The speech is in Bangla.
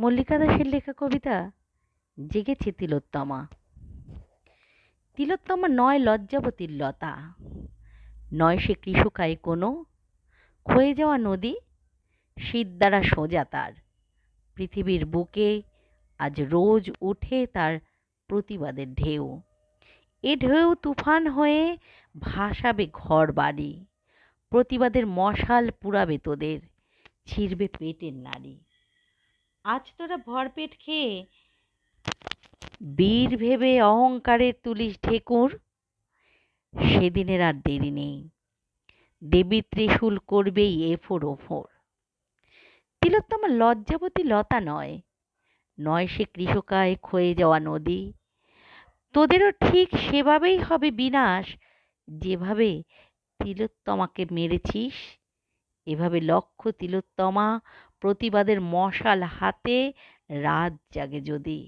মল্লিকা দাসের লেখা কবিতা জেগেছে তিলোত্তমা। তিলোত্তমা নয় লজ্জাবতীর লতা, নয় সে কৃষকায় কোনো, ক্ষয়ে যাওয়া নদী শীত দ্বারা সোজা তার। পৃথিবীর বুকে আজ রোজ উঠে তার প্রতিবাদের ঢেউ। এ ঢেউ তুফান হয়ে ভাসাবে ঘর বাড়ি, প্রতিবাদের মশাল পুরাবে তোদের, ছিঁড়বে পেটের নাড়ি। আজ তোরা ভরপেট খেয়ে বীর ভেবে অহংকারের তুলিস ঢেকুর, সেদিনের আর দেরি নেই। দেবী ত্রিশূল করবেই এফোর ওফোর। তিলোত্তমা লজ্জাবতী লতা নয় নয় সে কৃষকায় ক্ষয়ে যাওয়া নদী। তোদেরও ঠিক সেভাবেই হবে বিনাশ, যেভাবে তিলোত্তমাকে মেরেছিস। এভাবে লক্ষ তিলোত্তমা প্রতিবাদের মশাল হাতে রাত জাগে যদি।